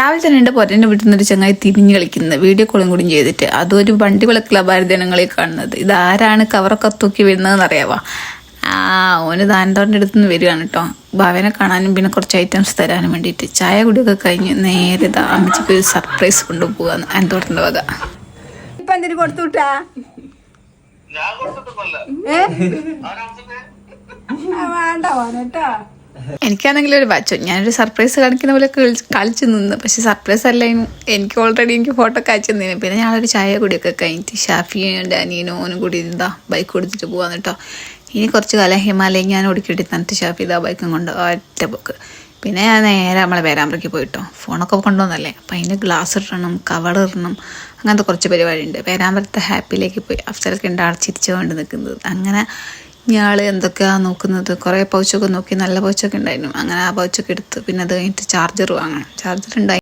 രാവിലെ തന്നെ എന്റെ പൊരന്റെ വീട്ടിൽ നിന്നൊരു ചങ്ങായി തിരിഞ്ഞ് കളിക്കുന്നത് വീഡിയോ കോളും കൂടി ചെയ്തിട്ട്. അതൊരു വണ്ടി വിളക്കിലായിരുന്നു ഞങ്ങളെ കാണുന്നത്. ഇതാരാണ് കവറൊക്കെ തൂക്കി വരുന്നതെന്ന് അറിയാവാ? ആ ഓന് ദാനത്തോന്റെ അടുത്ത് നിന്ന് വരികയാണ് കേട്ടോ ഭാവനെ കാണാനും പിന്നെ കുറച്ച് ഐറ്റംസ് തരാനും വേണ്ടിയിട്ട്. ചായ കുടിയൊക്കെ കഴിഞ്ഞ് നേരെ ഇതാ അമ്മച്ചിക്ക് ഒരു സർപ്രൈസ് കൊണ്ടുപോകാന്ന് അനന്തോട്ടന്റെ വക? ഇപ്പൊ എന്തിനു കൊടുത്തു വിട്ടാ? വേണ്ട കൊടുത്തിട്ടൊന്നുമല്ല. ഏ? എനിക്കാണെങ്കിൽ ഒരു വച്ചു ഞാനൊരു സർപ്രൈസ് കാണിക്കുന്ന പോലെ കളിച്ചു നിന്ന്. പക്ഷെ സർപ്രൈസ് അല്ല എനിക്ക് ഓൾറെഡി എനിക്ക് ഫോട്ടോ ഒക്കെ അയച്ചു പിന്നെ ഞാനൊരു ചായ കുടിയൊക്കെ കഴിഞ്ഞിട്ട് ഷാഫിയും ഡാനിയനും ഓനും കൂടി ഇതാ ബൈക്ക് കൊടുത്തിട്ട് പോവാന്ന് കേട്ടോ. ഇനി കുറച്ച് കാലം ഹിമാലയം ഞാൻ ഓടിക്കിട്ട് തന്നിട്ട് ഷാഫി ഇതാ ബൈക്കും കൊണ്ട് ഒറ്റ പോക്ക്. പിന്നെ ഞാൻ നേരെ നമ്മളെ പേരാമ്പ്രയ്ക്ക് പോയിട്ടോ. ഫോണൊക്കെ കൊണ്ടുവന്നല്ലേ. അപ്പം അതിന് ഗ്ലാസ് ഇടണം കവർ ഇടണം അങ്ങനത്തെ കുറച്ച് പരിപാടി ഉണ്ട് പേരാമ്പ്രത്തെ ഹാപ്പിയിലേക്ക് പോയി. അഫ്സലൊക്കെ ഉണ്ട് അടച്ചിരിച്ചു കൊണ്ട് നിൽക്കുന്നത് അങ്ങനെ ഇയാൾ എന്തൊക്കെയാ നോക്കുന്നത്? കുറേ പൗച്ചൊക്കെ നോക്കി നല്ല പൗച്ചൊക്കെ ഉണ്ടായിരുന്നു. അങ്ങനെ ആ പൗച്ചൊക്കെ എടുത്ത് പിന്നെ അത് കഴിഞ്ഞിട്ട് ചാർജർ വാങ്ങണം. ചാർജർ ഉണ്ടായി